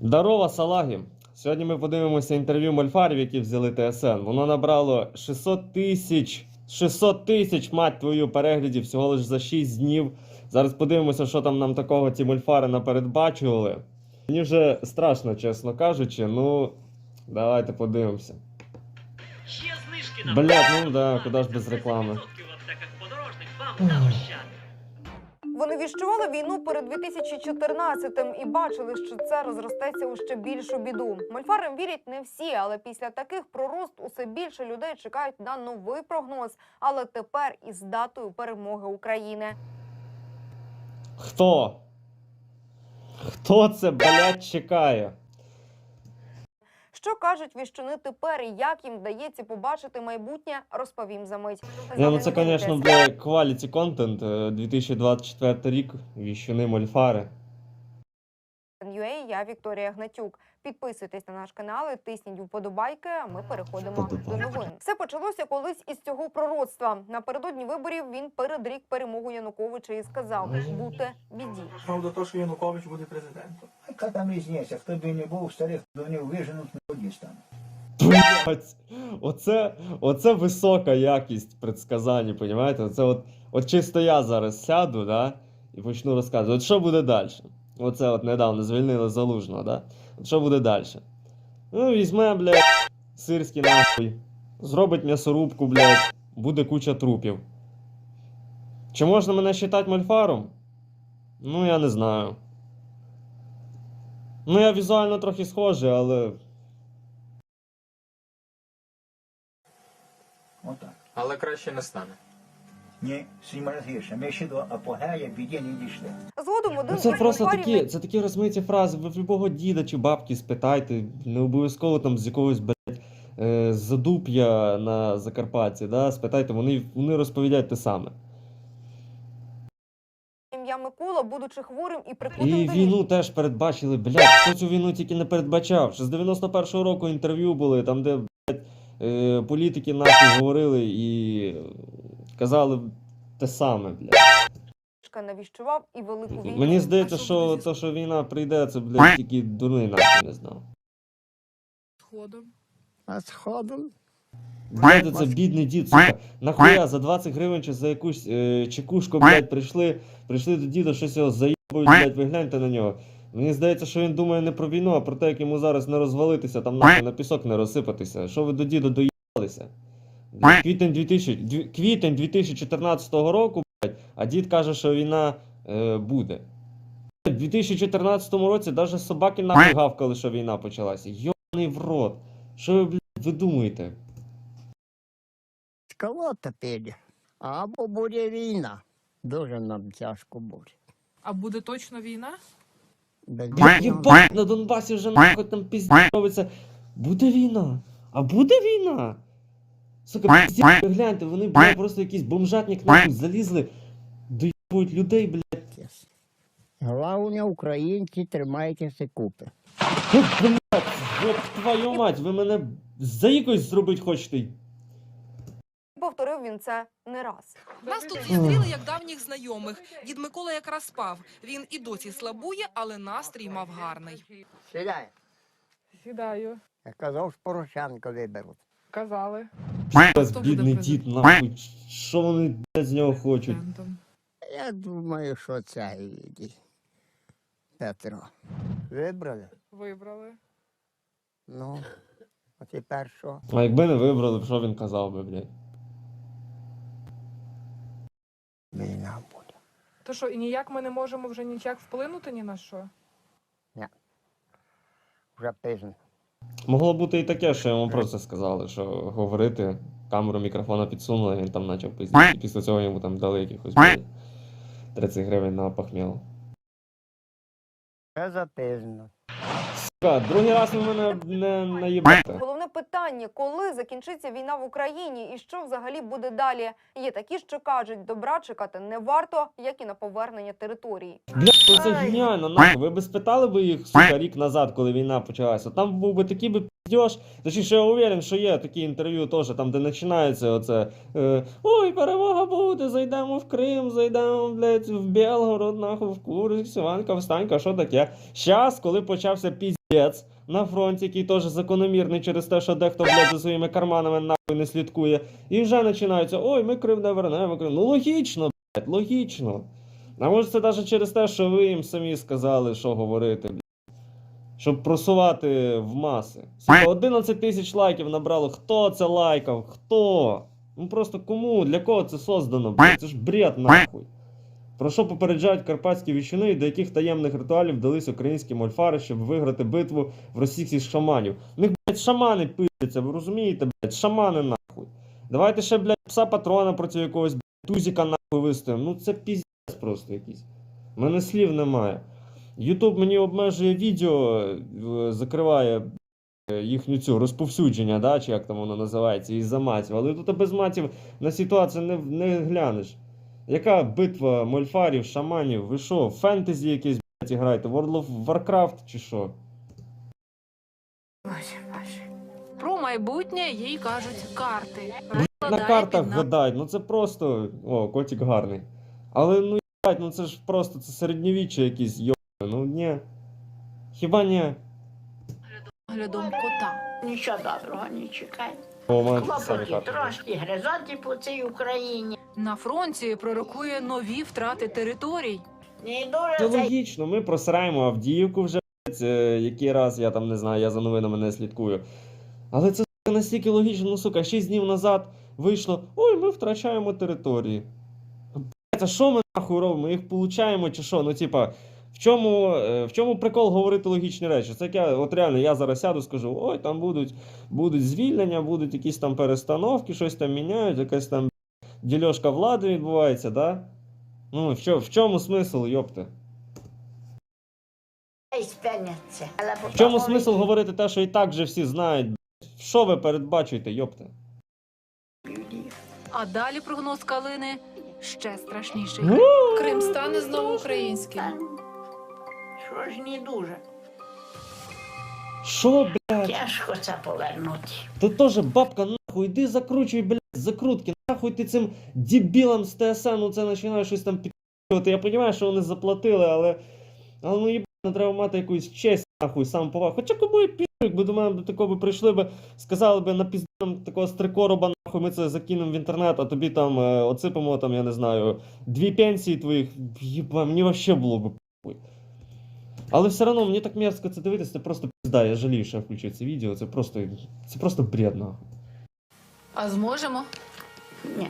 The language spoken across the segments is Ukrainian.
Здорово, салаги! Сьогодні ми подивимося інтерв'ю мольфарів, які взяли ТСН. Воно набрало 600 тисяч, 600 тисяч, мать твою, переглядів всього лише за 6 днів. Зараз подивимося, що там нам такого ці мольфари напередбачували. Мені вже страшно, чесно кажучи. Ну, давайте подивимося. Ще знижки на Блядь, ну да, куди ж без реклами. 30% в аптеках подорожник вам на ощад. Вони віщували війну перед 2014-м і бачили, що це розростеться у ще більшу біду. Мольфарам вірять не всі, але після таких пророст усе більше людей чекають на новий прогноз. Але тепер із датою перемоги України. Хто? Хто це, блядь, чекає? Що кажуть віщуни тепер і як їм вдається побачити майбутнє, розповім за мить. Не, ну це, звісно, бля, quality контент. е, 2024 рік, віщуни мольфари. UA, я Вікторія Гнатюк. Підписуйтесь на наш канал, і тисніть вподобайки. А ми переходимо до новин. Все почалося колись із цього пророцтва. Напередодні виборів він передрік перемогу Януковича і сказав бути біді. Правда, то, що Янукович буде президентом. Яка там різниця? Хто б і не був, старих до них виженуть на воді стане. Блять, оце, оце висока якість предсказань, понімаєте? Оце от, от чисто я зараз сяду, да, і почну розказувати, от що буде далі? Оце от недавно звільнили залужного, да? От що буде далі? Ну, візьме, блядь, сирський нахуй, зробить м'ясорубку, блядь, буде куча трупів. Чи можна мене вважати мольфаром? Ну, я не знаю. Ну, я візуально трохи схожий, але. Отак. Але краще не стане. Ні, сім разів гірше. Ми ще до апогея біді не дійшли. Згодом один Ну, це із просто мольфарів такі, це такі розмиті фрази. Ви в любого діда чи бабки спитайте, не обов'язково там з якогось блядь, е, задуп'я на Закарпатті, да? спитайте, вони, вони розповідають те саме. Ім'я будучи хворим і прикутим І до війну теж передбачили. Блядь, хто цю війну тільки не передбачав. Ще з 91-го року інтерв'ю були, там, де блядь, е, політики наші говорили і казали те саме, блядь. навіщував і велику війну. Мені здається, що то, що війна прийде, це, блядь, тільки дурний нахуй не знав. Сходом. А сходом Знаєте, це бідний дід, сука. Нахуя за 20 гривень чи за якусь е, чекушку, блядь, прийшли, прийшли до діда, щось його заїбують, блядь, ви гляньте на нього. Мені здається, що він думає не про війну, а про те, як йому зараз не розвалитися, там нахуй на пісок не розсипатися. Що ви до діда доїбалися? Квітень, 2000, дві- квітень 2014 року, блядь, а дід каже, що війна е, буде. У 2014 році навіть собаки нахуй гавкали, що війна почалася. Йоний в рот. Що ви, блядь, ви думаєте? З піде. Або буде війна. Дуже нам тяжко буде. А буде точно війна? Без Я війни на Донбасі вже нахуй там пізді робиться. Буде війна. А буде війна. Сука, пізді, гляньте, вони, блядь, просто якийсь бомжатник нахуй залізли. Доїбують людей, блядь. Головне, українці, тримайтеся купи. Блядь, твою мать, ви мене за якось зробити хочете. Повторив він це не раз. Нас тут зустріли як давніх знайомих. Дід Микола якраз спав. Він і досі слабує, але настрій мав гарний. Сідай. Сідаю. Я казав, що Порошенко виберуть. Казали. Без бідний дід, нахуй. Що вони, з нього хочуть? Я думаю, що це. Петро. Вибрали? Вибрали. Ну, а тепер що? А якби не вибрали, що він казав би, блядь? Війна буде. То що, і ніяк ми не можемо вже ніяк вплинути ні на що? Вже пізно. Могло бути і таке, що йому просто сказали, що говорити, камеру мікрофона підсунули, він там почав пиздіти. І після цього йому там дали якихось блядь, 30 гривень на похміл. Вже запізно. Другий раз ви мене не наїбете. Головне питання, коли закінчиться війна в Україні і що взагалі буде далі. Є такі, що кажуть, добра чекати не варто, як і на повернення території. Бля, це геніально, нахуй. Ви би спитали би їх, сука, рік назад, коли війна почалася. Там був би такий би. Точніше, я уверен, що є такі інтерв'ю теж, там, де починається оце. Е, Ой, перемога буде, зайдемо в Крим, зайдемо, блядь, в Белгород, нахуй, в Курськ, Іванка, встанька, що таке? Щас, коли почався піздець на фронті, який теж закономірний через те, що дехто, блядь, за своїми карманами нахуй не слідкує. І вже починаються, ой, ми Крим не вернемо, Крим. Ну логічно, блядь, логічно. А може це навіть через те, що ви їм самі сказали, що говорити, блядь. Щоб просувати в маси. 11 тисяч лайків набрало. Хто це лайкав? Хто? Ну просто кому? Для кого це создано? Це ж бред нахуй. Про що попереджають карпатські віщуни, і до яких таємних ритуалів вдались українські мольфари, щоб виграти битву в російських шаманів. У них, блядь, шамани пиздяться, ви розумієте, блядь, шамани нахуй. Давайте ще, блядь, пса патрона проти якогось блядь, тузіка нахуй виставимо. Ну це піздець просто якийсь. У мене слів немає. Ютуб мені обмежує відео, е, закриває е, їхню цю розповсюдження, да, чи як там воно називається, із-за матів. Але тут без матів на ситуацію не, не глянеш. Яка битва мольфарів, шаманів? Ви що, фентезі якесь, блядь, граєте? World of Warcraft чи що? Про майбутнє їй кажуть карти. На Розкладає картах на- гадають, ну це просто. О, котик гарний. Але ну їбать, ну це ж просто це середньовіччя якісь йо. Ну ні. Хіба ні? Глядом кота. Нічого доброго не чекай. Клопоті трошки гризоті по цій Україні. На фронті пророкує нові втрати територій. Не Це дуже це логічно, ми просираємо Авдіївку вже, блядь, е, який раз, я там не знаю, я за новинами не слідкую. Але це сука, настільки логічно, ну сука, 6 днів назад вийшло, ой, ми втрачаємо території. Блядь, а що ми нахуй робимо? Ми їх получаємо чи що? Ну, типа, в чому, е, в чому прикол говорити логічні речі? Це як я, от реально, я зараз сяду, скажу, ой, там будуть, будуть звільнення, будуть якісь там перестановки, щось там міняють, якась там дільошка влади відбувається, да? Ну, в, чо, в чому смисл, йопте? В чому смисл говорити те, що і так же всі знають? Що ви передбачуєте, йопте? А далі прогноз Калини ще страшніший. Крим стане знову українським. Що ж не дуже. Що, блядь? Тяжко це повернути. Ти теж бабка, нахуй, іди закручуй, блядь, закрутки. Нахуй ти цим дебілам з ТСН, ну це починаєш щось там підписувати. Я розумію, що вони заплатили, але. Але ну їбано, треба мати якусь честь, нахуй, сам повагу. Хоча кому я пішу, якби до мене до такого би прийшли би, сказали би на піздам такого стрикороба, нахуй, ми це закинемо в інтернет, а тобі там е, оципимо, там, я не знаю, дві пенсії твоїх. Єба, мені вообще було би похуй. Але все одно мені так мерзко це дивитися, це просто пізда. Я жалію, що я включив це відео. Це просто. Це просто бред, нахуй. А зможемо? Ні.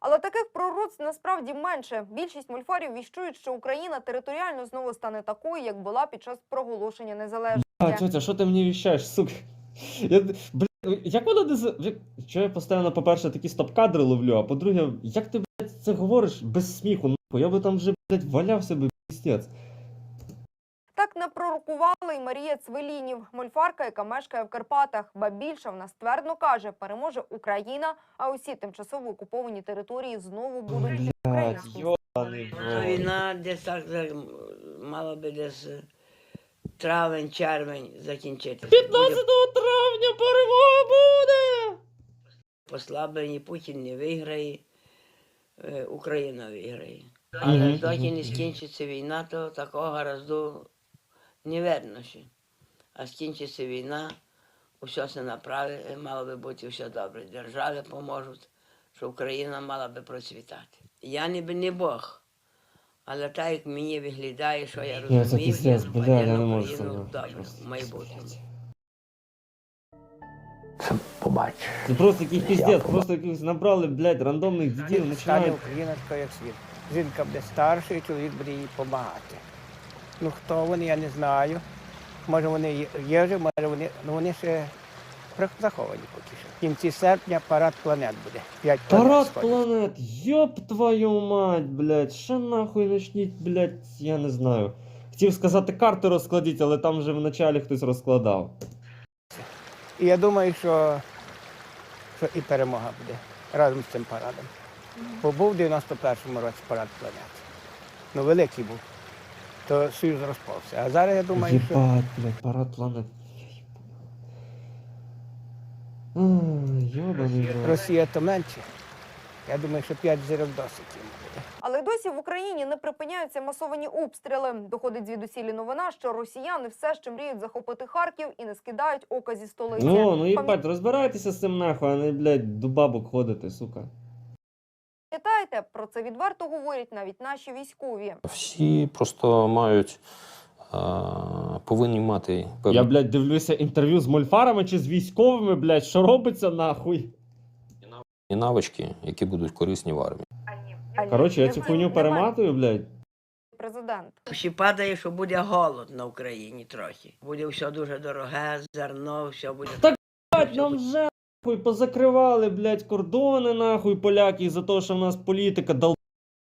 Але таких пророцтв насправді менше. Більшість мольфарів віщують, що Україна територіально знову стане такою, як була під час проголошення незалежності. А, тетя, що ти мені віщаєш, сука? Я, блядь, як вона не за. Що я постійно, по-перше, такі стоп-кадри ловлю, а по-друге, як ти, блядь, це говориш без сміху, нахуй? Я би там вже, блядь, валявся би, пістець. Так напророкувала і Марія Цвелінів, мольфарка, яка мешкає в Карпатах. Ба більше вона ствердно каже, переможе Україна, а усі тимчасово окуповані території знову будуть в рот. Війна десь так мала би десь травень, червень закінчитися. 15 травня перемога буде! Послаблені Путін не виграє, е, Україна виграє. Але Мгм, доки не скінчиться війна, то такого гаразду не видно ще. А скінчиться війна, усе се направить, мало би бути все добре. Держави поможуть, що Україна мала би процвітати. Я ніби не Бог. Але так як мені виглядає, що я розумію, я Україну добре в майбутньому. піздець. Побач. Це просто якийсь піздець, просто якихось набрали, блядь, рандомних дідів, Стане починають. Україна така, як світ. Жінка буде старшою, чоловік буде їй допомагати. Ну хто вони, я не знаю. Може вони є- вже, може вони, ну вони ще заховані поки що. В кінці серпня парад планет буде. П'ять планет Парад сходить. планет, ёб твою мать, блядь, ще нахуй начніть, блядь, я не знаю. Хотів сказати карти розкладіть, але там вже в началі хтось розкладав. І я думаю, що, що і перемога буде разом з цим парадом. Бо був в 91-му році парад планет. Ну, великий був. То Союз розпався. А зараз я думаю, що Єбать, блядь, парад планет. Йобаний рот. Росія то менше. Я думаю, що 5 зірок досить їм буде. Але й досі в Україні не припиняються масовані обстріли. Доходить звідусілі новина, що росіяни все ще мріють захопити Харків і не скидають ока зі столиці. Ну, ну їбать, розбирайтеся з цим нахуй, а не, блядь, до бабок ходити, сука. Пам'ятаєте, про це відверто говорять навіть наші військові. Всі просто мають е, повинні мати певні Я, блядь, дивлюся інтерв'ю з мольфарами чи з військовими, блядь, що робиться нахуй? і навички, які будуть корисні в армії. Коротше, я цю хуйню перематую, блядь. Президент. Ще падає, що буде голод на Україні трохи. Буде все дуже дороге, зерно, все буде. Так, Блядь, нам вже нахуй позакривали, блядь, кордони, нахуй, поляки, за те, що в нас політика дал.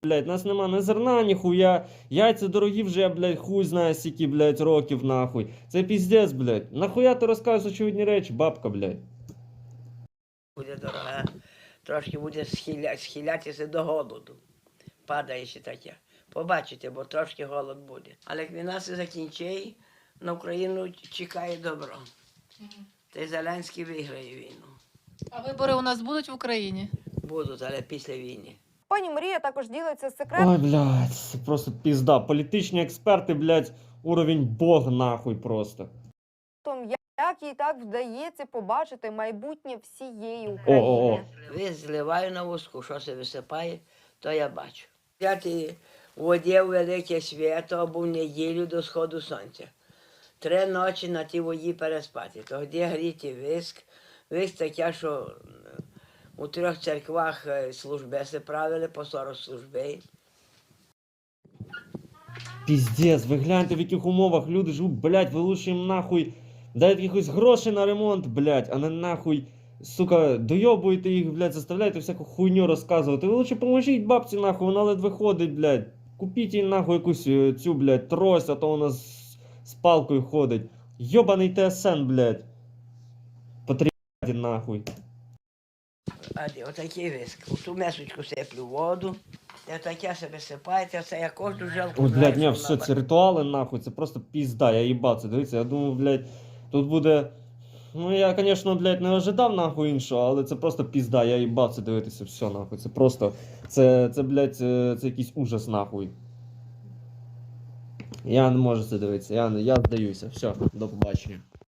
Блядь, нас нема ні зерна, ні хуя. Яйця дорогі вже, блядь, хуй знає скільки, блядь, років, нахуй. Це піздець, блядь. Нахуя ти розказуєш очевидні речі, бабка, блядь. буде дороге, трошки буде схиля, схилятися до голоду. Падає ще таке. Побачите, бо трошки голод буде. Але як війна се закінчить, на Україну чекає добро. Та й Зеленський виграє війну. А вибори у нас будуть в Україні? Будуть, але після війни. Пані Марія також ділиться секретом. Ой, блядь, це просто пізда. Політичні експерти, блядь, уровень бог, нахуй просто. Як їй так вдається побачити майбутнє всієї О-о-о. України. Ви зливаю на вузку, що се висипає, то я бачу. Взяти в воді в велике свято або в неділю до сходу сонця. Три ночі на тій воді переспати. Тоді гріти виск. Виск таке, що е, у трьох церквах е, служби се правили, по 40 служби. Піздець, ви гляньте, в яких умовах люди живуть, блядь, ви нахуй дайте якихось грошей на ремонт, блядь, а не нахуй, сука, дойобуєте їх, блядь, заставляєте всяку хуйню розказувати. Ви лучше поможіть бабці, нахуй, вона ледве ходить, блядь. Купіть їй нахуй якусь е, цю, блядь, трость, а то вона з, з палкою ходить. Йобаний ТСН, блядь. Потрібні нахуй. А де отакий виск. У ту месочку сиплю воду. І таке себе сипається, це я кожну. Ой, знаю, блядь, ні, все, ці ритуали нахуй, це просто пізда, я це, дивіться, я думав, блядь, тут буде. Ну я, звісно, блядь, не ожидав нахуй іншого, але це просто пізда, я їбав це дивитися, все нахуй. Це просто. Це, це, блядь, це, це якийсь ужас нахуй. Я не можу це дивитися, я, я здаюся. Все, до побачення.